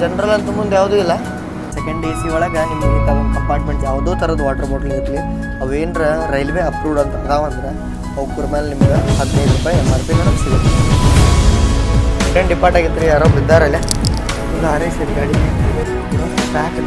General ಅಂತ ಮುಂದೆ ಯಾವುದೂ ಇಲ್ಲ. ಸೆಕೆಂಡ್ ಎ ಸಿ ಒಳಗೆ ನಿಮ್ಗೆ ಇಂಥ ಕಂಪಾರ್ಟ್ಮೆಂಟ್ ಯಾವುದೋ ಥರದ ವಾಟರ್ ಬಾಟ್ಲ್ ಇರಲಿ, ಅವೇನ್ರ ರೈಲ್ವೆ ಅಪ್ರೂವ್ಡ್ ಅಂತ ಅದಾವಂದ್ರೆ ಅವ್ರ ಮೇಲೆ ನಿಮ್ಗೆ ಹದಿನೈದು ರೂಪಾಯಿ ಎಂ ಆರ್ ಪಿ ನಮಗೆ ಸಿಗುತ್ತೆ. ಸೆಕೆಂಡ್ ಡಿಪಾರ್ಟ್ ಆಗೈತೆ ರೀ ಯಾರೋ ಬಿದ್ದಾರಲ್ಲ ಒಂದು ಹಾರೈಸಿದ ಗಾಡಿ. ಪ್ಯಾಕ್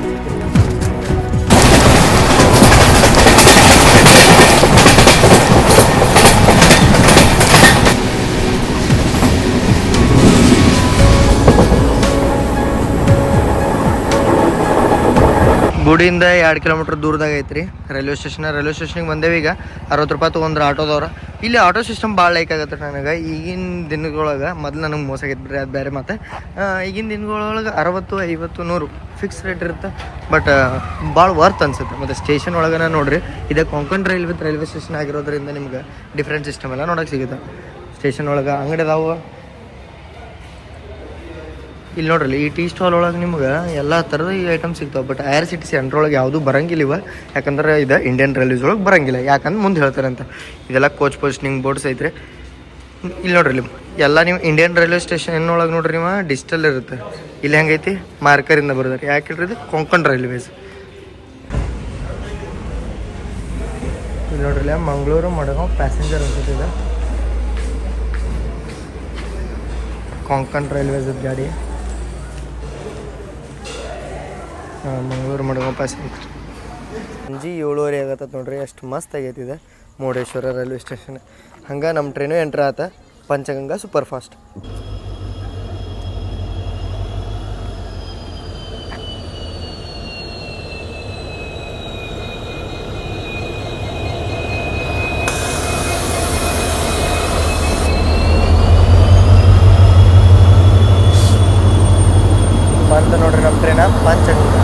ಗುಡಿಯಿಂದ ಎರಡು ಕಿಲೋಮೀಟ್ರ್ ದೂರದಾಗ ಐತ್ರಿ. ರೈಲ್ವೆ ಸ್ಟೇಷನ್, ರೈಲ್ವೆ ಸ್ಟೇಷನ್ಗೆ ಬಂದೇವಿ ಈಗ. ಅರವತ್ತು ರೂಪಾಯಿ ತೊಗೊಂಡ್ರೆ ಆಟೋದವ್ರು. ಇಲ್ಲಿ ಆಟೋ ಸಿಸ್ಟಮ್ ಭಾಳ ಲೈಕ್ ಆಗತ್ತೆ ನನಗೆ. ಈಗಿನ ದಿನಗಳೊಳಗೆ ಮೊದಲು ನನಗೆ ಮೋಸ ಆಗೈತೆ ಬಿಡ್ರಿ, ಅದು ಬೇರೆ ಮತ್ತೆ ಈಗಿನ ದಿನಗಳೊಳಗೆ ಅರವತ್ತು, ಐವತ್ತು, ನೂರು ಫಿಕ್ಸ್ ರೇಟ್ ಇರುತ್ತೆ. ಬಟ್ ಭಾಳ ವರ್ತ್ ಅನ್ಸುತ್ತೆ. ಮತ್ತು ಸ್ಟೇಷನ್ ಒಳಗನ ನೋಡ್ರಿ, ಇದೇ ಕೊಂಕಣ್ ರೈಲ್ವೆ ರೈಲ್ವೆ ಸ್ಟೇಷನ್ ಆಗಿರೋದ್ರಿಂದ ನಿಮ್ಗೆ ಡಿಫ್ರೆಂಟ್ ಸಿಸ್ಟಮ್ ಎಲ್ಲ ನೋಡೋಕೆ ಸಿಗುತ್ತೆ. ಸ್ಟೇಷನ್ ಒಳಗೆ ಅಂಗಡಿ ಅದಾವು. ಇಲ್ಲಿ ನೋಡ್ರಿ, ಈ ಟೀ ಸ್ಟಾಲ್ ಒಳಗೆ ನಿಮ್ಗೆ ಎಲ್ಲ ಥರದ ಈ ಐಟಮ್ ಸಿಗ್ತಾವೆ. But I R C T C ಒಳಗೆ ಯಾವುದೂ ಬರಂಗಿಲ್ಲ ಇವ. ಯಾಕಂದ್ರೆ ಇದು ಇಂಡಿಯನ್ ರೈಲ್ವೇಸ್ ಒಳಗೆ ಬರಂಗಿಲ್ಲ. ಯಾಕಂದ್ರೆ ಮುಂದೆ ಹೇಳ್ತಾರೆ ಅಂತ ಇದೆಲ್ಲ ಕೋಚ್ ಪೋಸ್ಟಿಂಗ್ ಬೋರ್ಡ್ಸ್ ಐತ್ರಿ. ಇಲ್ಲಿ ನೋಡ್ರಿ, ಇಲ್ಲಿ ಎಲ್ಲ ನೀವು ಇಂಡಿಯನ್ ರೈಲ್ವೆ ಸ್ಟೇಷನ್ ಒಳಗೆ ನೋಡ್ರಿ ನೀವು ಡಿಜಿಟಲ್ ಇರುತ್ತೆ. ಇಲ್ಲಿ ಹೆಂಗೈತಿ? ಮಾರ್ಕರಿಂದ ಬರ್ತಾರೆ ಯಾಕೆ ಹೇಳ್ರಿ ಇದು? ಕೊಂಕಣ್ ರೈಲ್ವೇಸ್ ಇಲ್ಲಿ ನೋಡ್ರಿ ಮಂಗಳೂರು, ಮಡಗಾಂವ್ ಪ್ಯಾಸೆಂಜರ್ ಅನ್ಸುತ್ತೆ ಇದು. ಕೊಂಕಣ್ ರೈಲ್ವೇಸ್ ಗಾಡಿ. ಮಂಗಳೂರು ಪಾಸ್ ಐತ್ರಿ ಸಂಜೆ ಏಳುವರೆ ಆಗತ್ತೆ ನೋಡ್ರಿ, ಅಷ್ಟು ಮಸ್ತ್ ಆಗೈತಿದೆ ಮುರುಡೇಶ್ವರ ರೈಲ್ವೆ ಸ್ಟೇಷನ್. ಹಂಗೆ ನಮ್ಮ ಟ್ರೈನು ಎಂಟ್ರ್ ಆತ ಪಂಚಗಂಗಾ ಸೂಪರ್ ಫಾಸ್ಟ್ ಬಂತು ನೋಡ್ರಿ ನಮ್ಮ ಟ್ರೈನ ಪಂಚಗಂಗಾ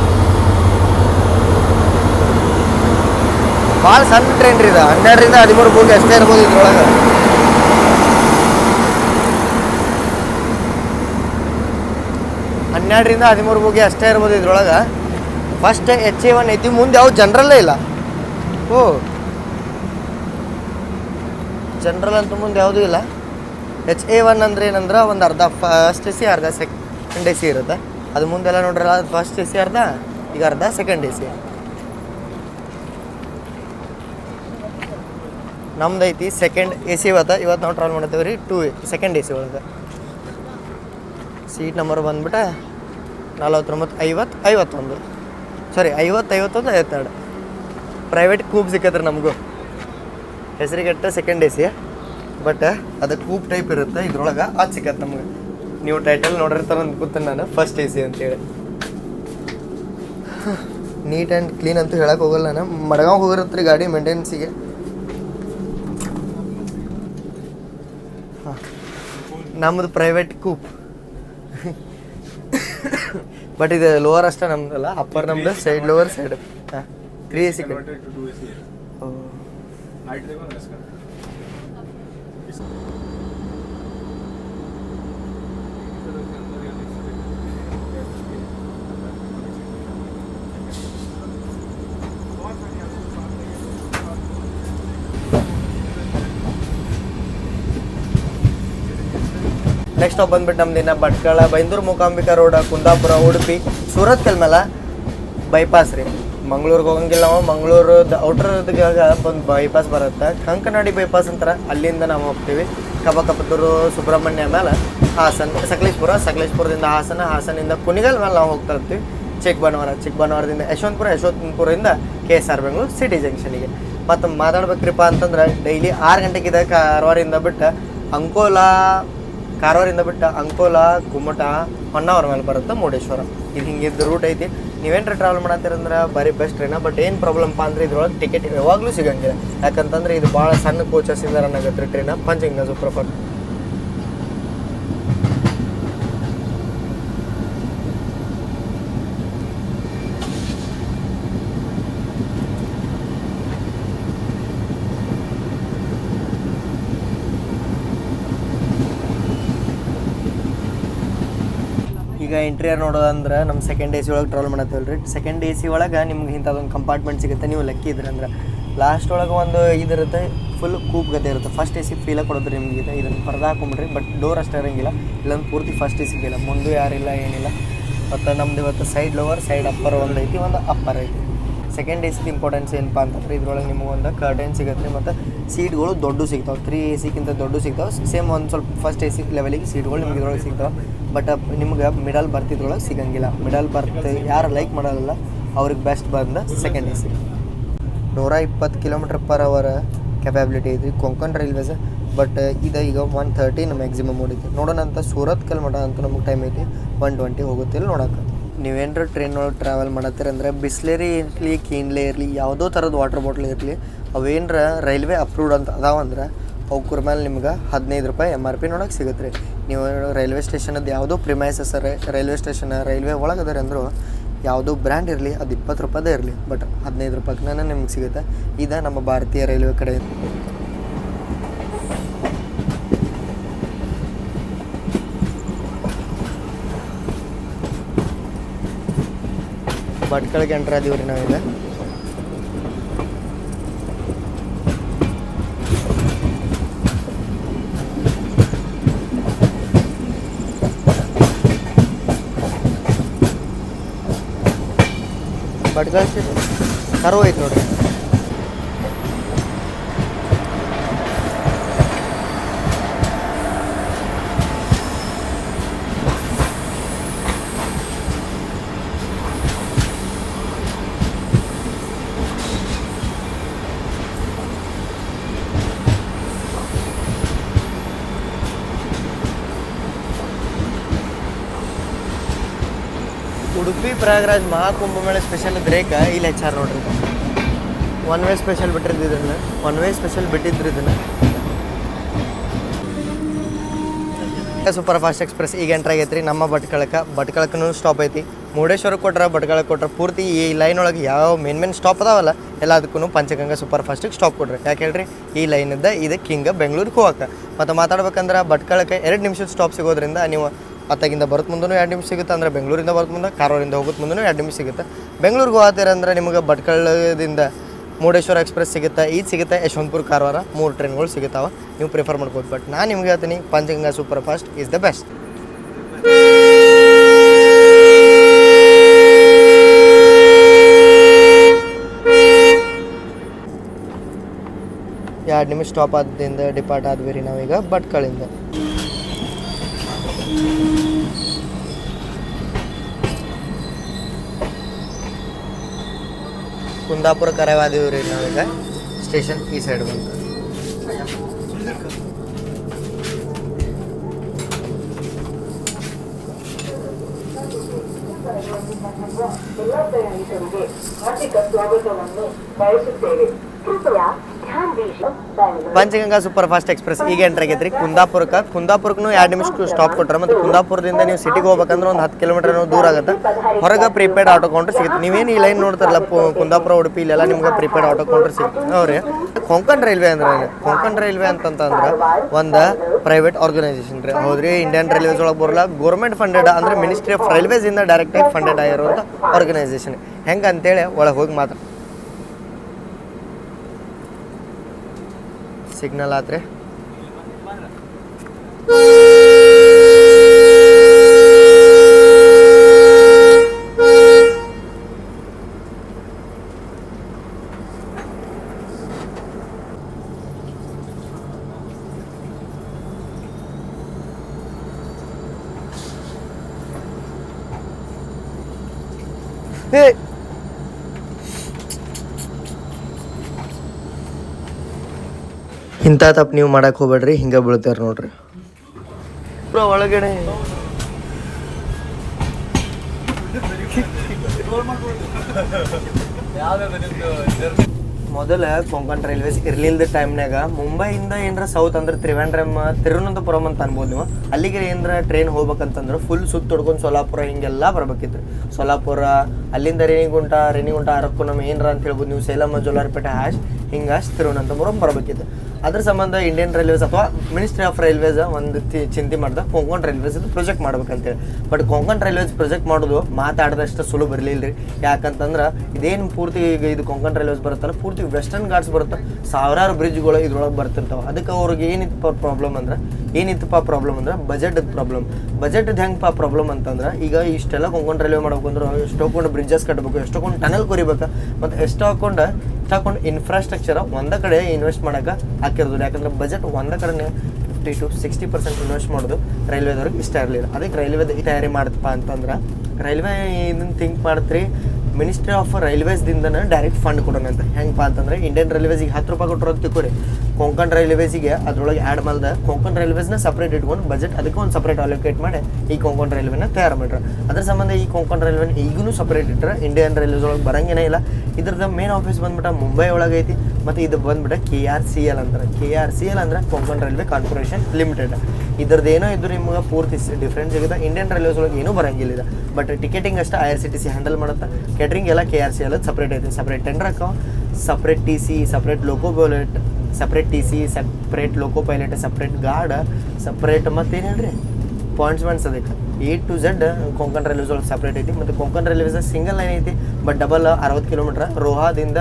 ಭಾಳ ಸಣ್ಣ ಟ್ರೈನ್ ರೀ ಇದು ಹನ್ನೆರಡರಿಂದ ಹದಿಮೂರು ಭೂಮಿ ಅಷ್ಟೇ ಇರ್ಬೋದು ಇದ್ರೊಳಗೆ. ಹನ್ನೆರಡರಿಂದ ಹದಿಮೂರು ಭೂಮಿ ಅಷ್ಟೇ ಇರ್ಬೋದು ಇದ್ರೊಳಗೆ. ಫಸ್ಟ್ ಎಚ್ ಎ ಒನ್ ಐತಿ ಮುಂದೆ ಯಾವ ಜನರಲ್ಲೇ ಇಲ್ಲ. ಓ. ಜನರಲ್ ಅಂತ ಮುಂದೆ ಯಾವುದೂ ಇಲ್ಲ. ಎಚ್ ಎ ಒನ್ ಅಂದ್ರೆ ಏನಂದ್ರೆ ಒಂದು ಅರ್ಧ ಫಸ್ಟ್ ಎ ಸಿ ಅರ್ಧ ಸೆಕೆಂಡ್ ಎ ಸಿ ಇರುತ್ತೆ. ಅದು ಮುಂದೆಲ್ಲ ನೋಡ್ರಲ್ಲ ಫಸ್ಟ್ ಎ ಸಿ ಅರ್ಧ, ಈಗ ಅರ್ಧ ಸೆಕೆಂಡ್ ಎ ಸಿ ನಮ್ದು ಐತಿ ಸೆಕೆಂಡ್ ಎ ಸಿ ಇವತ್ತು. ಇವತ್ತು ನಾವು ಟ್ರಾವೆಲ್ ಮಾಡ್ತೇವೆ ರೀ ಟೂ ಸೆಕೆಂಡ್ ಎ ಸಿ ಒಳಗೆ. ಸೀಟ್ ನಂಬರ್ ಬಂದ್ಬಿಟ್ಟು ನಲವತ್ತೊಂಬತ್ತು ಐವತ್ತು ಐವತ್ತೊಂದು ಸಾರಿ ಐವತ್ತು ಐವತ್ತೊಂದು ಐವತ್ತೆರಡು. ಪ್ರೈವೇಟ್ ಕೂಪ್ ಸಿಕ್ಕತ್ರಿ ನಮಗೂ. ಹೆಸರಿಗೆಟ್ಟ ಸೆಕೆಂಡ್ ಎ ಸಿ ಬಟ್ ಅದು ಕೂಪ್ ಟೈಪ್ ಇರುತ್ತೆ, ಇದ್ರೊಳಗೆ ಅದು ಸಿಕ್ಕತ್ತೆ ನಮ್ಗೆ. ನೀವು ಟೈಟಲ್ ನೋಡಿರ್ತಾರೆ ಅಂತ ಕೂತ ನಾನು ಫಸ್ಟ್ ಎ ಸಿ ಅಂತೇಳಿ ನೀಟ್ ಆ್ಯಂಡ್ ಕ್ಲೀನ್ ಅಂತೂ ಹೇಳಕ್ಕೆ ಹೋಗಲ್ಲ ನಾನು. ಮಡಗಾವ್ ಹೋಗಿರತ್ರಿ ಗಾಡಿ ಮೇಂಟೆನೆನ್ಸಿಗೆ ನಮ್ಮದು ಪ್ರೈವೇಟ್ ಕೂಪ್ ಬಟ್ ಇದು ಲೋವರ್ ಅಷ್ಟೇ ನಮ್ದಲ್ಲ ಅಪ್ಪರ್ ನಮ್ದು side lower side three A C next ನಾವು ಬಂದ್ಬಿಟ್ಟು ನಮ್ದು ಇನ್ನ ಭಟ್ಕಳ ಬೈಂದೂರು ಮೂಕಾಂಬಿಕಾ ರೋಡ, ಕುಂದಾಪುರ, ಉಡುಪಿ, ಸೂರತ್ ಮೇಲೆ ಬೈಪಾಸ್ ರೀ. ಮಂಗ್ಳೂರ್ಗೆ ಹೋಗಂಗಿಲ್ಲ ನಾವು ಮಂಗಳೂರು ಔಟ್ರದಾಗ ಒಂದು ಬೈಪಾಸ್ ಬರುತ್ತೆ. ಕಂಕನಾಡಿ ಬೈಪಾಸ್ ಅಂತಾರೆ, ಅಲ್ಲಿಂದ ನಾವು ಹೋಗ್ತೀವಿ. ಕಬಕಪತ್ತೂರು, ಸುಬ್ರಹ್ಮಣ್ಯ ಮೇಲೆ ಹಾಸನ, ಸಕಲೇಶ್ಪುರ, ಸಕಲೇಶ್ಪುರದಿಂದ ಹಾಸನ, ಹಾಸನಿಂದ ಕುಣಿಗಲ್ ಮೇಲೆ ನಾವು ಹೋಗ್ತಾ ಇರ್ತೀವಿ. ಚಿಕ್ಕಬಳ್ಳಾಪುರ ಚಿಕ್ಕಬಳ್ಳಾಪುರದಿಂದ Yeshwanthpur, ಯಶವಂತಪುರದಿಂದ K S R Bengaluru city ಜಂಕ್ಷನಿಗೆ ಮತ್ತು ಮಾತಾಡ್ಬೇಕ್ರಿಪ್ಪ ಅಂತಂದ್ರೆ, ಡೈಲಿ ಆರು ಗಂಟೆಗಿದೆ ಕಾರವಾರಿಂದ ಬಿಟ್ಟು ಅಂಕೋಲಾ ಕಾರವಾರಿಂದ ಬಿಟ್ಟು ಅಂಕೋಲ ಕುಮಟ ಹೊನ್ನಾವರ ಮೇಲೆ ಬರುತ್ತೆ ಮುರುಡೇಶ್ವರ. ಇದು ಹಿಂಗಿದ್ದು ರೂಟ್ ಐತಿ. ನೀವೇನ್ರ ಟ್ರಾವೆಲ್ ಮಾಡತ್ತೀರಂದ್ರೆ ಬರೀ ಬೆಸ್ಟ್ ಟ್ರೈನ ಬಟ್ ಏನು ಪ್ರಾಬ್ಲಮ್ಪ ಅಂದ್ರೆ ಇದ್ರೊಳಗೆ ಟಿಕೆಟ್ ಯಾವಾಗಲೂ ಸಿಗಂಗಿಲ್ಲ. ಯಾಕಂತಂದ್ರೆ ಇದು ಭಾಳ ಸಣ್ಣ ಕೋಚಸ್ ಇದ್ದಾರೆ ರೀ ಟ್ರೈನ ಪಂಚಿಂಗ್ ಸೂಪರ್ ಈಗ ಇಂಟೀರಿಯರ್ ನೋಡೋದಂದ್ರೆ ನಮ್ಮ ಸೆಕೆಂಡ್ ಎ ಸಿ ಒಳಗೆ ಟ್ರಾವೆಲ್ ಮಾಡತ್ತೇವಲ್ಲ ರೀ ಸೆಕೆಂಡ್ ಎ ಸಿ ಒಳಗೆ ನಿಮ್ಗೆ ಇಂಥದೊಂದು ಕಂಪಾರ್ಟ್ಮೆಂಟ್ ಸಿಗುತ್ತೆ, ನೀವು ಲಕ್ಕಿ ಇದ್ರಂದ್ರೆ ಲಾಸ್ಟ್ ಒಳಗೆ ಒಂದು ಇದಿರುತ್ತೆ ಫುಲ್ ಕೂಪ್ ಗತೆ ಇರುತ್ತೆ. ಫಸ್ಟ್ ಎ ಸಿ ಫೀಲ ಕೊಡೋದು ನಿಮ್ಗೆ ಇದು. ಇದನ್ನು ಪರ್ದ ಹಾಕೊಂಬಿಡ್ರಿ ಬಟ್ ಡೋರ್ ಅಷ್ಟೇ ಇರಂಗಿಲ್ಲ. ಇಲ್ಲೊಂದು ಪೂರ್ತಿ ಫಸ್ಟ್ ಎ ಸಿಗಿಲ್ಲ ಮುಂದೆ ಯಾರಿಲ್ಲ ಏನಿಲ್ಲ ಮತ್ತು ನಮ್ದು ಇವತ್ತು ಸೈಡ್ ಲೋವರ್ ಸೈಡ್ ಅಪ್ಪರ್ ಒಂದು ಐತಿ, ಒಂದು ಅಪ್ಪರ್ ಐತಿ. ಸೆಕೆಂಡ್ ಎ ಸಿದು ಇಂಪಾರ್ಟೆನ್ಸ್ ಏನಪ್ಪ ಅಂತಂದ್ರೆ ಇದ್ರೊಳಗೆ ನಿಮಗೆ ಒಂದು ಕರ್ಟನ್ ಸಿಗುತ್ತೆ ಮತ್ತು ಸೀಟ್ಗಳು ದೊಡ್ಡ ಸಿಗ್ತಾವೆ. ತ್ರೀ ಎ ಸಿಗಿಂತ ದೊಡ್ಡ ಸಿಗ್ತಾವೆ. ಸೇಮ್ ಒಂದು ಸ್ವಲ್ಪ ಫಸ್ಟ್ ಎ ಸಿ ಲೆವೆಲಿಗೆ ಸೀಟ್ಗಳು ನಿಮ್ಗೆ ಇದ್ರೊಳಗೆ ಸಿಗ್ತಾವೆ. ಬಟ್ ನಿಮ್ಗೆ ಮಿಡಲ್ ಬರ್ತ್ ಇದ್ರೊಳಗೆ ಸಿಗಂಗಿಲ್ಲ. ಮಿಡಲ್ ಬರ್ತ್ ಯಾರು ಲೈಕ್ ಮಾಡಲ್ಲ, ಅವ್ರಿಗೆ ಬೆಸ್ಟ್ ಬಂದ ಸೆಕೆಂಡ್ ಎ ಸಿ ನೂರ ಇಪ್ಪತ್ತು ಕಿಲೋಮೀಟ್ರ್ ಪರ್ ಅವರ್ ಕೆಪಾಬಿಲಿಟಿ ಐತಿ ಕೊಂಕಣ್ ರೈಲ್ವೇಸ್ ಬಟ್ ಇದು ಈಗ ಒನ್ ಥರ್ಟಿನ ಮ್ಯಾಕ್ಸಿಮಮ್ ಹೊಡಿತಿ ನೋಡೋಣ ಅಂತ ಸೂರತ್ ಕಿಲೋಮೀಟರ್ ಅಂತ ನಮಗೆ ಟೈಮ್ ಐತಿ. ಒನ್ ಟ್ವೆಂಟಿ ಹೋಗುತ್ತಿಲ್ಲ ನೋಡೋಕೆ ನೀವೇನಾರ ಟ್ರೈನ್ ಒಳಗೆ ಟ್ರಾವೆಲ್ ಮಾಡತ್ತೀರ ಅಂದರೆ ಬಿಸ್ಲೇರಿ ಇರಲಿ, ಕೀನ್ಲೇ ಇರಲಿ, ಯಾವುದೋ ಥರದ ವಾಟರ್ ಬಾಟ್ಲ್ ಇರಲಿ, ಅವೇನರ ರೈಲ್ವೆ ಅಪ್ರೂವ್ಡ್ ಅಂತ ಅದಾವಂದ್ರೆ ಅವ್ಕುರ ಮೇಲೆ ನಿಮ್ಗೆ ಹದಿನೈದು ರೂಪಾಯಿ ಎಂ ಆರ್ ಪಿ ನೋಡೋಕೆ ಸಿಗುತ್ತೆ ರೀ ನೀವು ರೈಲ್ವೆ ಸ್ಟೇಷನದ್ದು ಯಾವುದೋ ಪ್ರಿಮೈಸಸ್ ರೈಲ್ವೆ ಸ್ಟೇಷನ್, ರೈಲ್ವೆ ಒಳಗದಾರೆ ಅದಾರೆ ಯಾವುದೋ ಬ್ರ್ಯಾಂಡ್ ಇರಲಿ, ಅದು ಇಪ್ಪತ್ತು ರೂಪಾಯಿದೇ ಇರಲಿ ಬಟ್ ಹದಿನೈದು ರೂಪಾಯಿಗೆ ನಿಮ್ಗೆ ಸಿಗುತ್ತೆ. ಇದು ನಮ್ಮ ಭಾರತೀಯ ರೈಲ್ವೆ ಕಡೆ. ಭಟ್ಕಳಿಗೆ ಎಂಟ್ರ್ ಅದೀವಿ ರೀ ನಾವೀಗ ಸ್ಟೇಷನ್ ಕರು ಐತೆ ನೋಡ್ರಿ. ಉಡುಪಿ ಪ್ರಯಾಗ್ರಾಜ್ ಮಹಾಕುಂಭಮೇಳ ಸ್ಪೆಷಲ್ ಬ್ರೇಕ್ ಇಲ್ಲಿ ಹೆಚ್ಚಾರ ನೋಡ್ರಿ. ಒನ್ ವೇ ಸ್ಪೆಷಲ್ ಬಿಟ್ಟಿರ್ದು ಇದನ್ನು. ಒನ್ ವೇ ಸ್ಪೆಷಲ್ ಬಿಟ್ಟಿದ್ರು ಇದನ್ನ. ಸೂಪರ್ ಫಾಸ್ಟ್ ಎಕ್ಸ್ಪ್ರೆಸ್ ಈಗ ಎಂಟ್ರ್ ಆಗೈತೆ ರೀ ನಮ್ಮ ಭಟ್ಕಳಕ್ಕೆ ಭಟ್ಕಳಕ್ಕೂ ಸ್ಟಾಪ್ ಐತಿ. ಮುರುಡೇಶ್ವರಕ್ಕೆ ಕೊಟ್ರ, ಭಟ್ಕಳಕ್ಕೆ ಕೊಟ್ರ ಪೂರ್ತಿ ಈ ಲೈನ್ ಒಳಗೆ ಯಾವ ಮೇನ್ ಮೇನ್ ಸ್ಟಾಪ್ ಅದಾವಲ್ಲ ಎಲ್ಲದಕ್ಕೂ ಪಂಚಗಂಗಾ ಸೂಪರ್ ಫಾಸ್ಟಿಗೆ ಸ್ಟಾಪ್ ಕೊಡ್ರಿ ಯಾಕೆ ಹೇಳ್ರಿ? ಈ ಲೈನಿಂದ ಇದಕ್ಕೆ ಹಿಂಗೆ ಬೆಂಗಳೂರಿಗೆ ಹೋಗಕ್ಕೆ ಮತ್ತು ಮಾತಾಡ್ಬೇಕಂದ್ರೆ ಭಟ್ಕಳಕ್ಕೆ ಎರಡು ನಿಮಿಷದ ಸ್ಟಾಪ್ ಸಿಗೋದ್ರಿಂದ ನೀವು ಅತ್ತಾಗಿಂದ ಬರೋದು ಮುಂದೂ ಎರಡು ನಿಮಿಷ ಸಿಗುತ್ತೆ ಅಂದ್ರೆ ಬೆಂಗಳೂರಿಂದ ಬರೋದು ಮುಂದೆ ಕಾರವಾರಿಂದ ಹೋಗೋದು ಮುಂದೂ ಎರಡು ನಿಮಿಷ ಸಿಗುತ್ತೆ. ಬೆಂಗಳೂರಿಗೆ ಹೋಗ್ತೀರ ಅಂದ್ರೆ ನಿಮಗೆ ಭಟ್ಕಳದಿಂದ ಮುರುಡೇಶ್ವರ ಎಕ್ಸ್ಪ್ರೆಸ್ ಸಿಗುತ್ತೆ ಇದು ಸಿಗುತ್ತೆ ಯಶವಂತಪುರ ಕಾರವಾರ, ಮೂರು ಟ್ರೈನ್ಗಳು ಸಿಗುತ್ತಾವೆ, ನೀವು ಪ್ರಿಫರ್ ಮಾಡ್ಬೋದು ಬಟ್ ನಾನು ನಿಮ್ಗೆ ಹೇಳ್ತೀನಿ, Panchaganga super fast is the best. ಎರಡು ನಿಮಿಷ ಸ್ಟಾಪ್ ಆದ್ದಿಂದ ಡಿಪಾರ್ಟ್ ಆದ್ವಿ ರೀ ನಾವೀಗ ಭಟ್ಕಳಿಂದ. ಕುಂದಾಪುರ ಕರವಾದೀವಿ ರೀ ನಾವೀಗ ಸ್ಟೇಷನ್ ಈ ಸೈಡ್ ಬಂದು ಎಲ್ಲ ಪ್ರಯಾಣಿಕರಿಗೆ ಹಾರ್ದಿಕ ಸ್ವಾಗತವನ್ನು ಬಯಸುತ್ತೇವೆ. ಕೃಪಯ ಪಂಚಗಂಗಾ ಸೂಪರ್ ಫಾಸ್ಟ್ ಎಕ್ಸ್ಪ್ರೆಸ್ ಈಗ ಎಂಟ್ರ್ ಆಗೈತೆ ರೀ ಕುಂದಾಪುರಕ್ಕೆ. ಕುಂದಾಪುರಕ್ಕೂ ಎರಡು ನಿಮಿಷಕ್ಕೆ ಸ್ಟಾಪ್ ಕೊಟ್ಟರೆ ಮತ್ತು ಕುಂದಾಪುರದಿಂದ ನೀವು ಸಿಟಿಗೆ ಹೋಗ್ಬೇಕಂದ್ರೆ ಒಂದು ಹತ್ತು ಕಿಲೋಮೀಟರ್ ದೂರ ಆಗುತ್ತೆ. ಹೊರಗೆ ಪ್ರೀಪೇಯ್ಡ್ ಆಟೋ ಕೌಂಟ್ರ್ ಸಿಗುತ್ತೆ. ನೀವೇನು ಈ ಲೈನ್ ನೋಡ್ತಾರಲ್ಲ ಕುಂದಾಪುರ, ಉಡುಪಿ, ಇಲ್ಲೆಲ್ಲ ನಿಮ್ಗೆ ಪ್ರೀಪೇಯ್ಡ್ ಆಟೋ ಕೌಂಟ್ರ್ ಸಿಗುತ್ತೆ. ಅವ್ರಿ, ಕೊಂಕಣ್ ರೈಲ್ವೆ ಅಂದ್ರೆ? ಕೊಂಕಣ್ ರೈಲ್ವೆ ಅಂತಂತಂದ್ರೆ ಒಂದು ಪ್ರೈವೇಟ್ ಆರ್ಗನೈಸೇಷನ್ ರೀ. ಹೌದ್ರಿ, ಇಂಡಿಯನ್ ರೈಲ್ವೇಸ್ ಒಳಗೆ ಬರಲ್ಲ. ಗೌರ್ಮೆಂಟ್ ಫಂಡೆಡ್ ಅಂದ್ರೆ ಮಿನಿಸ್ಟ್ರಿ ಆಫ್ ರೈಲ್ವೇಸಿಂದ ಡೈರೆಕ್ಟಾಗಿ ಫಂಡೆಡ್ ಆಗಿರುವಂಥ ಆರ್ಗನೈಸೇಷನ್ ಹೆಂಗೆ ಅಂತೇಳಿ ಒಳಗೆ ಹೋಗಿ ಮಾತ್ರ ಸಿಗ್ನಲ್ ಆತ್ರಿ ಇಂಥ ತಪ್ಪು ನೀವು ಮಾಡಕ್ಕೆ ಹೋಗ್ಬೇಡ್ರಿ ಹಿಂಗೆ ಬೀಳ್ತಾರೆ ನೋಡ್ರಿ. ಒಳಗಡೆ. ಮೊದಲ ಕೊಂಕಣ್ ರೈಲ್ವೇಸ್ ಇರ್ಲಿಲ್ದ ಟೈಮ್ನಾಗ ಮುಂಬೈಯಿಂದ ಏನರ ಸೌತ್ ಅಂದ್ರೆ ತ್ರಿವೇಂದ್ರಮ್ ತಿರುವನಂತಪುರಂ ಅಂತ ಅನ್ಬೋದು ನೀವು. ಅಲ್ಲಿಗೆ ಏನರ ಟ್ರೈನ್ ಹೋಗ್ಬೇಕಂತಂದ್ರೆ ಫುಲ್ ಸುತ್ತ ಹೊಡ್ಕೊಂಡು ಸೋಲಾಪುರ ಹಿಂಗೆಲ್ಲ ಬರ್ಬೇಕಿತ್ತು. ಸೋಲಾಪುರ ಅಲ್ಲಿಂದ ರೇಣಿಗುಂಟ ರೇಣಿಗುಂಟ ಅರಕ್ಕುನಮ್ ಏನರ ಅಂತ ಹೇಳ್ಬೋದು ನೀವು ಸೇಲಮ್ಮ ಜೋಲಾರ್ಪೇಟೆ ಹ್ಯಾಶ್ ಹಿಂಗೆ ತಿರುವನಂತಪುರ ಬರಬೇಕಿತ್ತು ಅದ್ರ ಸಂಬಂಧ ಇಂಡಿಯನ್ ರೈಲ್ವೇಸ್ ಅಥವಾ ಮಿನಿಸ್ಟ್ರಿ ಆಫ್ ರೈಲ್ವೇಸ್ ಒಂದು ಚಿಂತೆ ಮಾಡ್ದ. ಕೊಂಕಣ್ ರೈಲ್ವೇಸ್ ಪ್ರೊಜೆಕ್ಟ್ ಮಾಡ್ಬೇಕಂತೇಳಿ. ಬಟ್ ಕೊಂಕಣ್ ರೈಲ್ವೇಸ್ ಪ್ರೊಜೆಕ್ಟ್ ಮಾಡೋದು ಮಾತಾಡಿದಷ್ಟು ಸುಲಭ ಇರಲಿಲ್ಲ ರೀ ಯಾಕಂತಂದ್ರೆ ಇದೇನು ಪೂರ್ತಿ ಈಗ ಇದು ಕೊಂಕಣ್ ರೈಲ್ವೇಸ್ ಬರುತ್ತಲ್ಲ, ಪೂರ್ತಿ ವೆಸ್ಟರ್ನ್ ಘಾಟ್ಸ್ ಬರುತ್ತೆ? ಸಾವಿರಾರು ಬ್ರಿಡ್ಜ್ಗಳು ಇದ್ರೊಳಗೆ ಬರ್ತಿರ್ತಾವೆ. ಅದಕ್ಕೆ ಅವ್ರಿಗೆ ಏನಿತ್ತಪ್ಪ ಪ್ರಾಬ್ಲಮ್ ಅಂದ್ರೆ, ಏನಿತ್ತಪ್ಪ ಪ್ರಾಬ್ಲಮ್ ಅಂದ್ರೆ ಬಜೆಟ್ ಪ್ರಾಬ್ಲಮ್ ಬಜೆಟ್ ಹೆಂಗಪ್ಪ ಪ್ರಾಬ್ಲಮ್ ಅಂತಂದ್ರೆ, ಈಗ ಇಷ್ಟೆಲ್ಲ ಕೊಂಕಣ್ ರೈಲ್ವೆ ಮಾಡ್ಬೇಕಂದ್ರೆ ಎಷ್ಟೊಂದು ಬ್ರಿಡ್ಜಸ್ ಕಟ್ಟಬೇಕು ಎಷ್ಟೊಂದು ಟನಲ್ ಕೊರಿಬೇಕು, ಮತ್ತು ಎಷ್ಟು ಹಾಕೊಂಡು ತಗೊಂಡು ಇನ್ಫ್ರಾಸ್ಟ್ರಕ್ಚರ್ ಒಂದ ಕಡೆ ಇನ್ವೆಸ್ಟ್ ಮಾಡೋಕೆ ಹಾಕಿರೋದು. ಯಾಕಂದ್ರೆ ಬಜೆಟ್ ಒಂದ ಕಡೆ fifty to sixty percent invest ಮಾಡೋದು ರೈಲ್ವೆದವ್ರಿಗೆ ಇಷ್ಟ ಇರಲಿಲ್ಲ. ಅದಕ್ಕೆ ರೈಲ್ವೆದ ತಯಾರಿ ಮಾಡ್ತಪ್ಪ ಅಂತಂದ್ರೆ ರೈಲ್ವೆ ಇದನ್ನ ಥಿಂಕ್ ಮಾಡ್ತ್ರಿ ಮಿನಿಸ್ಟ್ರಿ ಆಫ್ ರೈಲ್ವೇಸ್ದಿಂದನೇ ಡೈರೆಕ್ಟ್ ಫಂಡ್ ಕೊಡೋಣ ಅಂತ. ಹೆಂಗಪ್ಪ ಅಂತಂದ್ರೆ ಇಂಡಿಯನ್ ರೈಲ್ವೇಸಿಗೆ ಹತ್ತು ರೂಪಾಯಿ ಕೊಟ್ಟರು ಅಂತ ತಿಳ್ಕೊರಿ ಕೊಂಕಣ್ ರೈಲ್ವೇಸಿಗೆ ಅದ್ರೊಳಗೆ ಆ್ಯಡ್ ಮಾಡ್ದೆ. ಕೊಂಕಣ್ ರೈಲ್ವೇಸ್ನ ಸಪ್ರೇಟ್ ಇಟ್ಕೊಂಡು ಬಜೆಟ್ ಅದಕ್ಕೆ ಒಂದು ಸಪ್ರೇಟ್ ಅಲೋಕೇಟ್ ಮಾಡಿ ಈ ಕೊಂಕಣ್ ರೈಲ್ವೆನ ತಯಾರು ಮಾಡ್ರ. ಅದ್ರ ಸಂಬಂಧ ಈ ಕೊಂಕಣ್ ರೈಲ್ವೆನ ಈಗೂ ಸಪ್ರೇಟ್ ಇಟ್ಟರೆ ಇಂಡಿಯನ್ ರೈಲ್ವೇಸ್ ಒಳಗೆ ಬರಂಗೇನೇ ಇಲ್ಲ. ಇದ್ರದ್ದು ಮೇನ್ ಆಫೀಸ್ ಬಂದ್ಬಿಟ್ಟು ಮುಂಬೈ ಒಳಗೆ ಐತಿ, ಮತ್ತು ಇದು ಬಂದ್ಬಿಟ್ಟು ಕೆ ಆರ್ ಸಿ ಎಲ್ ಅಂದ್ರೆ. ಕೆ ಆರ್ ಸಿ ಎಲ್ ಅಂದ್ರೆ ಕೊಂಕಣ್ ರೈಲ್ವೆ ಕಾರ್ಪೊರೇಷನ್ ಲಿಮಿಟೆಡ್ ಇದ್ರದ್ದು ಏನೋ ಇದ್ದು ನಿಮ್ಗೆ ಪೂರ್ತಿ ಡಿಫ್ರೆನ್ಸ್ ಸಿಗುತ್ತೆ. ಇಂಡಿಯನ್ ರೈಲ್ವೇಸ್ ಒಳಗೆ ಏನೂ ಬರಂಗಿಲ್ಲ ಬಟ್ ಟಿಕೆಟಿಂಗ್ ಅಷ್ಟೇ I R C T C handle ಮಾಡುತ್ತೆ. ಕೇಟ್ರಿಂಗ್ ಎಲ್ಲ K R C L separate ಐತೆ. ಸಪ್ರೇಟ್ ಟೆಂಡರ್ ಹಾಕೋ separate T C separate loco pilot separate T C separate loco pilot separate guard separate ಮತ್ತೇನು ಹೇಳ್ರಿ? ಪಾಯಿಂಟ್ಸ್ಮೆಂಟ್ಸ್ ಅದಕ್ಕೆ. A to Z Konkan railways ಒಳಗೆ separate ಐತಿ. ಮತ್ತು ಕೊಂಕಣ್ ರೈಲ್ವೇಸ್ ಸಿಂಗಲ್ ಲೈನ್ ಐತಿ ಬಟ್ ಡಬಲ್ ಅರವತ್ತು ಕಿಲೋಮೀಟ್ರ್ ರೋಹಾದಿಂದ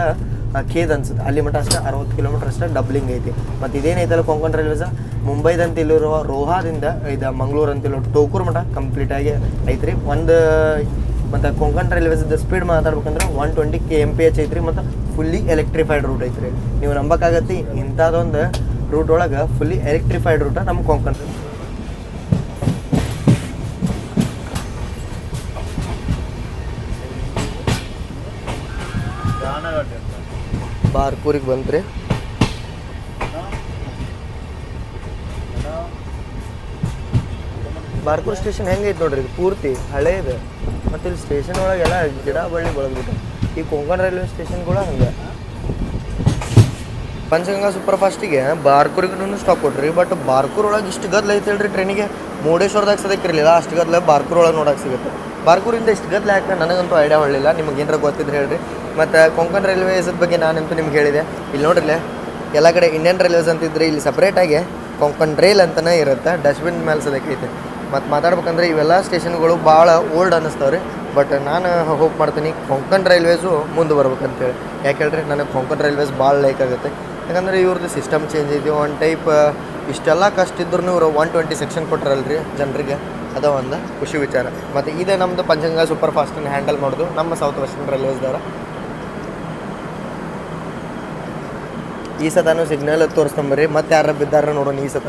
ಖೇದ್ ಅನ್ಸುತ್ತೆ. ಅಲ್ಲಿ ಮಟ್ಟ ಅಷ್ಟೇ ಅರವತ್ತು ಕಿಲೋಮೀಟ್ರ್ ಅಷ್ಟೇ ಡಬ್ಲಿಂಗ್ ಐತಿ. ಮತ್ತು ಇದೇನೈತಲ್ಲ ಕೊಂಕಣ್ ರೈಲ್ವೇಸ್ ಮುಂಬೈದಂತ ಇಲ್ಲಿರುವ ರೋಹಾದಿಂದ, ಇದು ಮಂಗಳೂರು ಅಂತಿರೋ ಟೋಕೂರ್ ಮಠ ಕಂಪ್ಲೀಟಾಗಿ ಐತ್ರಿ. ಒಂದು ಮತ್ತು Konkan railways speed ಮಾತಾಡ್ಬೇಕಂದ್ರೆ one twenty K M P H ಐತ್ರಿ ಮತ್ತು ಫುಲ್ಲಿ ಎಲೆಕ್ಟ್ರಿಫೈಡ್ ರೂಟ್ ಐತ್ರಿ. ನೀವು ನಂಬಕ್ಕಾಗತ್ತಿ ಇಂಥದ್ದೊಂದು ರೂಟ್ ಒಳಗೆ ಫುಲ್ಲಿ ಎಲೆಕ್ಟ್ರಿಫೈಡ್ ರೂಟ ನಮ್ಮ ಕೊಂಕಣ್ ಬಾರ್ಕೂರಿಗೆ ಬಂತ್ರಿ ಬಾರ್ಕೂರ್ ಸ್ಟೇಷನ್ ಹೆಂಗೈತೆ ನೋಡ್ರಿ, ಇದು ಪೂರ್ತಿ ಇದೆ. ಮತ್ತು ಇಲ್ಲಿ ಸ್ಟೇಷನ್ ಒಳಗೆಲ್ಲ ಗಿಡ ಬಳ್ಳಿ ಬೆಳೆದ್ಬಿಟ್ಟು ಈ ಕೊಂಕಣ ರೈಲ್ವೆ ಸ್ಟೇಷನ್ ಕೂಡ ಹಂಗೆ. ಪಂಚಗಂಗಾ ಸೂಪರ್ ಫಾಸ್ಟಿಗೆ ಬಾರ್ಕೂರಿಗೂ ಸ್ಟಾಪ್ ಕೊಟ್ರಿ ಬಟ್ ಬಾರ್ಕೂರ್ ಒಳಗೆ ಇಷ್ಟು ಗದ್ಲ ಐತೆ ಹೇಳ್ರಿ ಟ್ರೈನಿಗೆ ಮುರುಡೇಶ್ವರದಾಗ ಸದಕ್ಕಿರಲಿಲ್ಲ ಅಷ್ಟು ಗದ್ಲ ಬಾರ್ಕೂರ್ ಒಳಗೆ ನೋಡಕ್ಕೆ ಸಿಗುತ್ತೆ. ಬಾರ್ಕೂರಿಂದ ಇಷ್ಟು ಗದ್ಲ ಯಾಕೆ ನನಗಂತೂ ಐಡಿಯಾ ಹೊಳ್ಳಿಲ್ಲ ನಿಮ್ಗೆ ಏನಾರ ಗೊತ್ತಿದ್ರೆ ಹೇಳ್ರಿ. ಮತ್ತು ಕೊಂಕಣ ರೈಲ್ವೇಸ್ ಬಗ್ಗೆ ನಾನಂತೂ ನಿಮ್ಗೆ ಹೇಳಿದೆ. ಇಲ್ಲಿ ನೋಡ್ರಿಲ್ಲ ಎಲ್ಲ ಕಡೆ ಇಂಡಿಯನ್ ರೈಲ್ವೇಸ್ ಅಂತಿದ್ರೆ ಇಲ್ಲಿ ಸಪ್ರೇಟಾಗಿ ಕೊಂಕಣ್ ರೈಲ್ ಅಂತಲೇ ಇರುತ್ತೆ ಡಸ್ಟ್ಬಿನ್ ಮೇಲೆ ಸದಕ್ಕೈತೆ ಮತ್ತು ಮಾತಾಡ್ಬೇಕಂದ್ರೆ ಇವೆಲ್ಲ ಸ್ಟೇಷನ್ಗಳು ಭಾಳ ಓಲ್ಡ್ ಅನ್ನಿಸ್ತಾವೆ ರೀ ಬಟ್ ನಾನು ಹೋಪ್ ಮಾಡ್ತೀನಿ ಕೊಂಕಣ್ ರೈಲ್ವೇಸು ಮುಂದೆ ಬರ್ಬೇಕಂತೇಳಿ. ಯಾಕೆ ಹೇಳ್ರಿ ನನಗೆ ಕೊಂಕಣ್ ರೈಲ್ವೇಸ್ ಭಾಳ ಲೈಕ್ ಆಗುತ್ತೆ. ಯಾಕಂದರೆ ಇವ್ರದ್ದು ಸಿಸ್ಟಮ್ ಚೇಂಜ್ ಐತಿ ಒನ್ ಟೈಪ್, ಇಷ್ಟೆಲ್ಲ ಕಷ್ಟ ಇದ್ರೂ ಇವರು ಒನ್ ಟ್ವೆಂಟಿ ಸೆಕ್ಷನ್ ಕೊಟ್ಟಾರಲ್ರಿ ಜನರಿಗೆ. ಅದ ಒಂದು ಖುಷಿ ವಿಚಾರ. ಮತ್ತು ಇದೇ ನಮ್ಮದು ಪಂಚಗಂಗ ಸೂಪರ್ ಫಾಸ್ಟನ್ನು ಹ್ಯಾಂಡಲ್ ಮಾಡೋದು ನಮ್ಮ ಸೌತ್ ವೆಸ್ಟರ್ನ್ ರೈಲ್ವೇಸ್ದವ್ರ ಈ ಸತಾನು ಸಿಗ್ನಲ್ ತೋರಿಸ್ತಂಬರಿ. ಮತ್ತೆ ಯಾರು ಬಿದ್ದಾರ ನೋಡೋಣ ಈ ಸತ.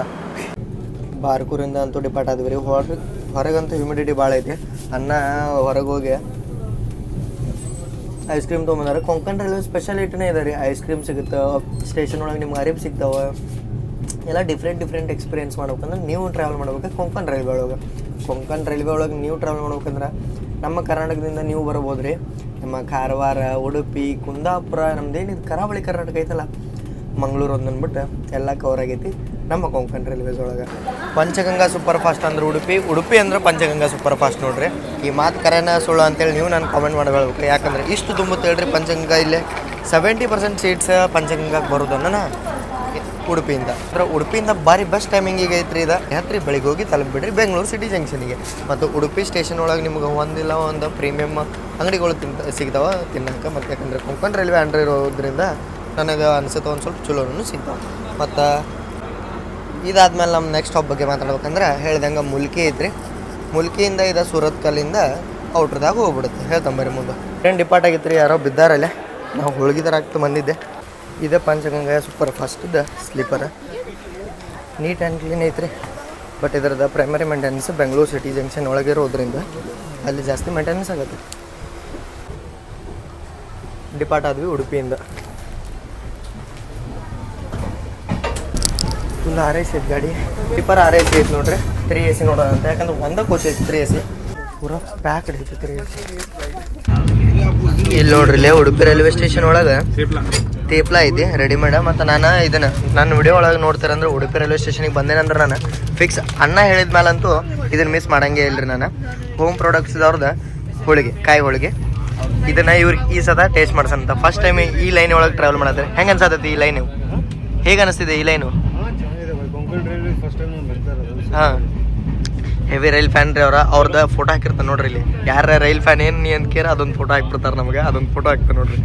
ಬಾರ್ಕೂರಿಂದ ಅಂತೂ ಡಿಪಾರ್ಟ್ ಆದ್ವಿ ರೀ. ಹೊರ ಹೊರಗಂತೂ ಹ್ಯೂಮಿಡಿಟಿ ಭಾಳ ಐತಿ. ಅನ್ನ ಹೊರಗೆ ಹೋಗಿ ಐಸ್ ಕ್ರೀಮ್ ತೊಗೊಂಬಂದಾರೆ. ಕೊಂಕಣ ರೈಲ್ವೆ ಸ್ಪೆಷಾಲಿಟಿನೇ ಇದೆ ರೀ. ಐಸ್ ಕ್ರೀಮ್ ಸಿಗುತ್ತೆ. ಸ್ಟೇಷನ್ ಒಳಗೆ ನಿಮ್ಗೆ ಅರಿಬ್ ಸಿಗ್ತಾವೆ. ಎಲ್ಲ ಡಿಫ್ರೆಂಟ್ ಡಿಫ್ರೆಂಟ್ ಎಕ್ಸ್ಪೀರಿಯನ್ಸ್ ಮಾಡ್ಬೇಕಂದ್ರೆ ನೀವು ಟ್ರಾವೆಲ್ ಮಾಡ್ಬೇಕು ಕೊಂಕಣ ರೈಲ್ವೆ ಒಳಗೆ. ಕೊಂಕಣ ರೈಲ್ವೆ ಒಳಗೆ ನೀವು ಟ್ರಾವೆಲ್ ಮಾಡ್ಬೇಕಂದ್ರೆ ನಮ್ಮ ಕರ್ನಾಟಕದಿಂದ ನೀವು ಬರ್ಬೋದು ರೀ. ನಮ್ಮ ಕಾರವಾರ, ಉಡುಪಿ, ಕುಂದಾಪುರ, ನಮ್ದೇನಿದು ಕರಾವಳಿ ಕರ್ನಾಟಕ ಐತಲ್ಲ, ಮಂಗಳೂರು ಒಂದು ಅಂದ್ಬಿಟ್ಟು ಎಲ್ಲ ಕವರ್ ಆಗೈತಿ. ನಮ್ಮ ಕೊಂಕನ್ ರೈಲ್ವೇಸ್ ಒಳಗೆ. ಪಂಚಗಂಗಾ ಸೂಪರ್ ಫಾಸ್ಟ್ ಅಂದ್ರೆ ಉಡುಪಿ. ಉಡುಪಿ ಅಂದ್ರೆ ಪಂಚಗಂಗಾ ಸೂಪರ್ ಫಾಸ್ಟ್ ನೋಡ್ರಿ. ಈ ಮಾತು ಕರೆನ ಸುಳ್ಳು ಅಂತೇಳಿ ನೀವು ನಾನು ಕಾಮೆಂಟ್ ಮಾಡಬೇಕು ಯಾಕಂದ್ರೆ ಇಷ್ಟು ತುಂಬ ತೇಳ್ರಿ ಪಂಚಗಂಗಾ ಇಲ್ಲೇ ಸೆವೆಂಟಿ ಪರ್ಸೆಂಟ್ ಸೀಟ್ಸ್ ಪಂಚಗಂಗಾಗೆ ಬರೋದನ್ನ ಉಡುಪಿಯಿಂದ. ಅಂದ್ರೆ ಉಡುಪಿಯಿಂದ ಭಾರಿ ಬಸ್ ಈಗ ಐತ್ರಿ ಇದು. ಯಾತ್ರಿ ಬೆಳಿಗ್ಗೆ ಹೋಗಿ ತಲುಪಿಬಿಡ್ರಿ ಬೆಂಗಳೂರು ಸಿಟಿ ಜಂಕ್ಷನಿಗೆ ಮತ್ತು ಉಡುಪಿ ಸ್ಟೇಷನ್ ಒಳಗೆ ನಿಮ್ಗೆ ಒಂದಿಲ್ಲ ಒಂದು ಪ್ರೀಮಿಯಮ್ ಅಂಗಡಿಗಳು ತಿಂತ ಸಿಗ್ತಾವ ತಿನ್ನಕ್ಕೆ ಮತ್ತು ಯಾಕಂದ್ರೆ ಕೊಂಕಣ್ ರೈಲ್ವೆ ಅಂಡ್ರ್ ಇರೋದ್ರಿಂದ ನನಗೆ ಅನ್ಸುತ್ತೆ ಒಂದು ಸ್ವಲ್ಪ ಚಲೋನು ಸಿಗ್ತಾವೆ. ಮತ್ತು ಇದಾದ್ಮೇಲೆ ನಮ್ಮ ನೆಕ್ಸ್ಟ್ ಬಗ್ಗೆ ಮಾತಾಡ್ಬೇಕಂದ್ರೆ ಹೇಳ್ದಂಗೆ ಮುಲ್ಕಿ ಐತ್ರಿ. ಮುಲ್ಕಿಯಿಂದ ಇದು ಸೂರತ್ ಕಲ್ಲಿಂದ ಔಟ್ರದಾಗ ಹೋಗ್ಬಿಡುತ್ತೆ. ಹೇಳ್ತಂಬರಿ ಮುಂದೆ. ಟ್ರೈನ್ ಡಿಪಾರ್ಟ್ ಆಗಿತ್ತು ರೀ ಯಾರೋ ಬಿದ್ದಾರಲ್ಲೇ? ನಾವು ಹೋಳ್ಗಿದಾರಾಗ್ತು ಬಂದಿದ್ದೆ ಇದೇ ಪಂಚಗಂಗಾ ಸೂಪರ್ ಫಾಸ್ಟಿದ್ದು ಸ್ಲೀಪರ್ ನೀಟ್ ಆ್ಯಂಡ್ ಕ್ಲೀನ್ ಐತ್ರಿ. But ಇದರದ primary maintenance Bengaluru city junction ಒಳಗಿರೋದ್ರಿಂದ ಅಲ್ಲಿ ಜಾಸ್ತಿ ಮೇಂಟೆನೆನ್ಸ್ ಆಗುತ್ತೆ. ಡಿಪಾರ್ಟ್ ಆದ್ವಿ ಉಡುಪಿಯಿಂದ. ಫುಲ್ ಆರ್ ಎಸ್ ಐತೆ ಗಾಡಿ. ಟಿಪ್ಪರ್ ಆರ್ ಎಸ್ ಐತೆ ನೋಡ್ರಿ. ತ್ರೀ ಎ ಸಿ ನೋಡೋದಂತ. ಯಾಕಂದ್ರೆ ಒಂದ ಕೋಚ್ ಐತೆ ತ್ರೀ ಎ ಸಿ ಪೂರಾ ಪ್ಯಾಕ್ ಐತೆ ತ್ರೀ ಎ ಸಿ ಇಲ್ಲಿ ನೋಡ್ರಿ, ಇಲ್ಲೇ ಉಡುಪಿ ರೈಲ್ವೆ ಸ್ಟೇಷನ್ ಒಳಗೆ ತೇಪ್ಲ ಐತಿ ರೆಡಿ ಮಾಡ. ಮತ್ತು ನಾನು ಇದನ್ನು ನನ್ನ ವಿಡಿಯೋ ಒಳಗೆ ನೋಡ್ತೀರಂದ್ರೆ ಉಡುಪಿ ರೈಲ್ವೆ ಸ್ಟೇಷನಿಗೆ ಬಂದೇನಂದ್ರೆ ನಾನು ಫಿಕ್ಸ್ ಅನ್ನ ಹೇಳಿದ ಮೇಲಂತೂ ಇದನ್ನ ಮಿಸ್ ಮಾಡಂಗೇ ಇಲ್ರಿ ನಾನು. ಹೋಮ್ ಪ್ರಾಡಕ್ಟ್ಸ್ ಅವ್ರದ್ದು ಹೋಳಿಗೆ, ಕಾಯಿ ಹೋಳಿಗೆ. ಇದನ್ನ ಇವ್ರಿಗೆ ಈ ಸದ ಟೇಸ್ಟ್ ಮಾಡ್ಸಂತ. ಫಸ್ಟ್ ಟೈಮ್ ಈ ಲೈನ್ ಒಳಗೆ ಟ್ರಾವೆಲ್ ಮಾಡಿದ್ರೆ ಹೆಂಗೆ ಅನ್ಸತ್ತೈತಿ ಈ ಲೈನು ಹೇಗೆ ಅನಿಸ್ತಿದೆ ಈ ಲೈನು ಹಾಂ ಚೆನ್ನಾಗಿದೆ ಕೊಂಕಣ್ ರೈಲ್ವೆ ಫಸ್ಟ್ ಟೈಮ್ ನಾನು ಬರ್ತಾ ಇರೋದು ಹಾಂ. ಹೆವಿ ರೈಲ್ ಫ್ಯಾನ್ ರೀ ಅವ್ರ. ಅವ್ರದ್ದು ಫೋಟೋ ಹಾಕಿರ್ತಾರೆ ನೋಡ್ರಿ ಇಲ್ಲಿ. ಯಾರ ರೈಲ್ ಫ್ಯಾನ್ ಏನು ನೀ ಅಂತ ಕೇರ ಅದೊಂದು ಫೋಟೋ ಹಾಕ್ಬಿಡ್ತಾರೆ ನಮಗೆ. ಅದೊಂದು ಫೋಟೋ ಹಾಕ್ತಾರೆ ನೋಡ್ರಿ.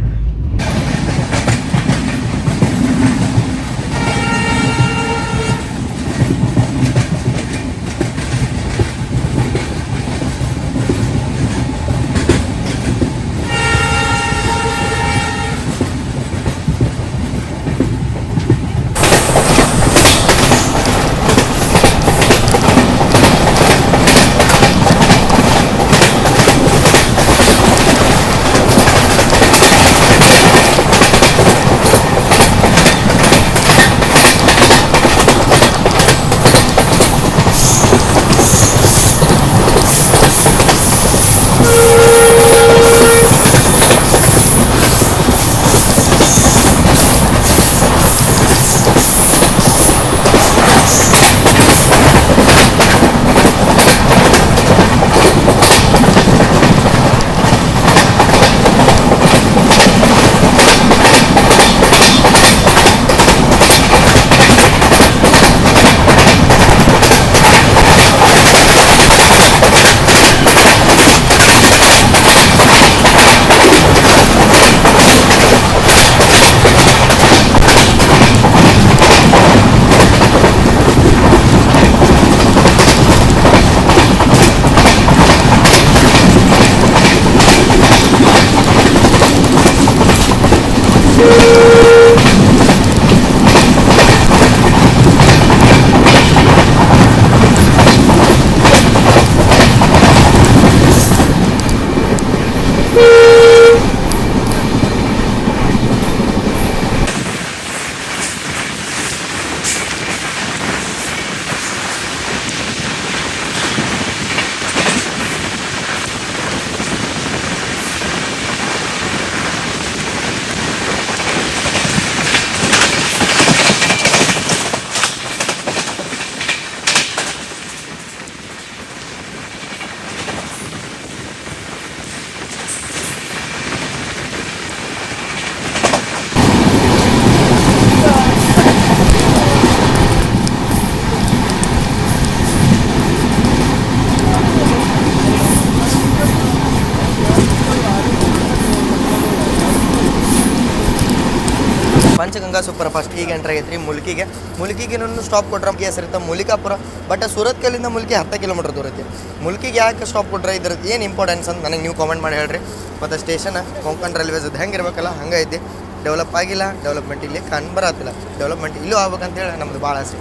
ಪಂಚಗಂಗಾ ಸೂಪರ್ ಫಾಸ್ಟ್ ಈಗ ಎಂಟ್ರ್ ಆಗೈತ್ರಿ ಮುಲ್ಕಿಗೆ. ಮುಲ್ಕಿಗೆ ಸ್ಟಾಪ್ ಕೊಟ್ರೆ ನಮಗೆ ಹೆಸರಿತ್ತ ಮುಲಿಕಾಪುರ. ಬಟ್ ಸೂರತ್ ಕಲ್ಲಿಂದ ಮುಲ್ಕಿ ಹತ್ತು ಕಿಲೋಮೀಟರ್ ದೂರ ಐತಿ. ಮುಲ್ಕಿಗೆ ಯಾಕೆ ಸ್ಟಾಪ್ ಕೊಟ್ರೆ ಇದ್ರದ್ದು ಏನು ಇಂಪಾರ್ಟೆನ್ಸ್ ಅಂತ ನನಗೆ ನೀವು ಕಾಮೆಂಟ್ ಮಾಡಿ ಹೇಳ್ರಿ. ಮತ್ತು ಸ್ಟೇಷನ್ ಕೊಂಕಣ್ ರೈಲ್ವೇಸ್ ಅದು ಹೆಂಗೆ ಇರಬೇಕಲ್ಲ, ಹಂಗೆ ಐತಿ. ಡೆವಲಪ್ ಆಗಿಲ್ಲ ಡೆವಲಪ್ಮೆಂಟ್ ಇಲ್ಲಿ ಕಣ್ ಬರತ್ತಿಲ್ಲ. ಡೆವಲಪ್ಮೆಂಟ್ ಇಲ್ಲೂ ಆಗ್ಬೇಕಂತೇಳಿ ನಮ್ದು ಭಾಳ ಆಸೆ.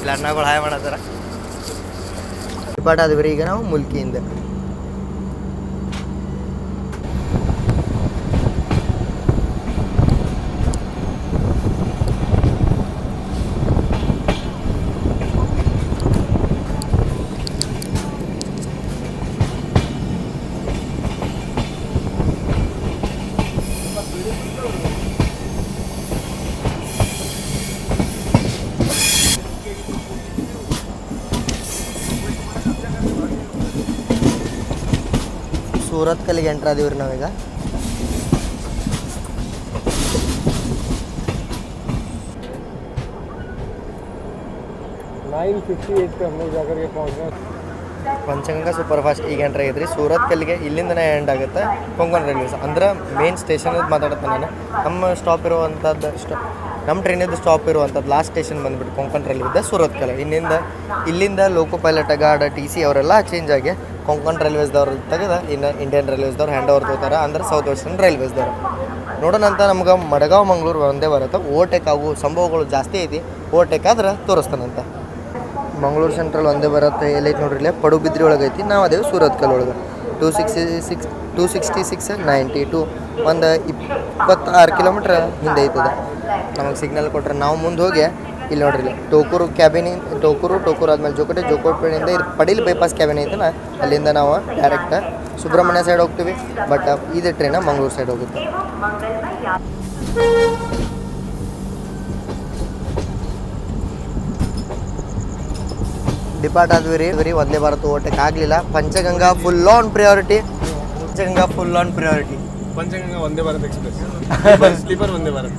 ಇಲ್ಲ, ಅಣ್ಣಗಳು ಹಾಯ್ ಮಾಡತ್ತಾರ. ಬಟ್ ಅದು ಈಗ ನಾವು ಮುಲ್ಕಿಯಿಂದ. ಸೂರತ್ ಕಲ್ಲಿಗೆ ಎಂಟ್ರ್ ಆದೀವಿ ರೀ ನಾವೀಗ. Nine fifty Panchaganga super fast ಈಗ ಎಂಟ್ರ್ ಆಗೈತೆ ಸೂರತ್ ಕಲ್ಲಿಗೆ ಇಲ್ಲಿಂದನೇ ಎಂಡ್ ಆಗುತ್ತೆ. ಕೊಂಕಣ ರೈಲ್ವೇಸ್ ಅಂದ್ರೆ ಮೇನ್ ಸ್ಟೇಷನ್ ಮಾತಾಡುತ್ತೆ ನಾನು. ನಮ್ಮ ಸ್ಟಾಪ್ ಇರುವಂಥದ್ದು ಸ್ಟಾಪ್ ನಮ್ಮ ಟ್ರೈನಿದ್ದು ಸ್ಟಾಪ್ ಇರುವಂಥದ್ದು ಲಾಸ್ಟ್ ಸ್ಟೇಷನ್ ಬಂದುಬಿಟ್ಟು ಕೊಂಕಣ ರೈಲ್ವೆ ಸೂರತ್ ಕಲೆ ಇನ್ನಿಂದ ಇಲ್ಲಿಂದ loco pilot guard T C ಅವರೆಲ್ಲ ಚೇಂಜ್ ಆಗಿ ಕೊಂಕಣ್ ರೈಲ್ವೇಸ್ದವ್ರು ತೆಗೆದ, ಇನ್ನು ಇಂಡಿಯನ್ ರೈಲ್ವೇಸ್ದವ್ರು ಹ್ಯಾಂಡ್ ಓವರ್ ತೊಗೋತಾರೆ, ಅಂದ್ರೆ ಸೌತ್ ವೆಸ್ಟರ್ನ್ ರೈಲ್ವೇಸ್ದವ್ರು. ನೋಡೋಣಂತ ನಮ್ಗೆ ಮಡಗಾವ್, ಮಂಗ್ಳೂರು ಒಂದೇ ಬರುತ್ತೆ. ಓವರ್ಟೇಕ್ ಆಗೋ ಸಂಭವಗಳು ಜಾಸ್ತಿ ಐತಿ. ಓವರ್ಟೇಕ್ ಆದ್ರೆ ತೋರಿಸ್ತಾನಂತ. ಮಂಗಳೂರು ಸೆಂಟ್ರಲ್ ಒಂದೇ ಬರುತ್ತೆ. ಎಲ್ಲೈತೆ ನೋಡ್ರಿ ಇಲ್ಲೇ? ಪಡುಬಿದ್ರಿ ಒಳಗೆ ಐತಿ. ನಾವು ಅದೇ ಸೂರತ್ ಕಲ್ ಒಳಗೆ. Two sixty six two sixty six ninety two ಒಂದು ಇಪ್ಪತ್ತಾರು ಕಿಲೋಮೀಟ್ರ್ ಹಿಂದೆ ಐತದ. ನಮಗೆ ಸಿಗ್ನಲ್ ಕೊಟ್ರೆ ನಾವು ಮುಂದೆ ಹೋಗಿ ಇಲ್ಲಿ ನೋಡ್ರಿ ಟೋಕೂರು ಕ್ಯಾಬಿನ್, ಟೋಕೂರು ಟೋಕೂರು ಆದಮೇಲೆ ಜೋಕೋಟೆ ಜೋಕೋಟೆಯಿಂದ ಇದು ಪಡೀಲ್ ಬೈಪಾಸ್ ಕ್ಯಾಬಿನ್ ಐತಲ್ಲ ಅಲ್ಲಿಂದ ನಾವು ಡೈರೆಕ್ಟ್ ಸುಬ್ರಹ್ಮಣ್ಯ ಸೈಡ್ ಹೋಗ್ತೀವಿ. ಬಟ್ ಇದು ಟ್ರೈನ ಮಂಗಳೂರು ಸೈಡ್ ಹೋಗುತ್ತೆ. ಡಿಪಾರ್ಟ್ ಆದ್ವಿ ರೀ ಬರೀ ಒಂದೇ ಭಾರತ ಓಟಕ್ಕೆ ಆಗಲಿಲ್ಲ. Panchaganga full on priority Panchaganga full on priority Panchaganga Vande Bharat express sleeper Vande Bharat.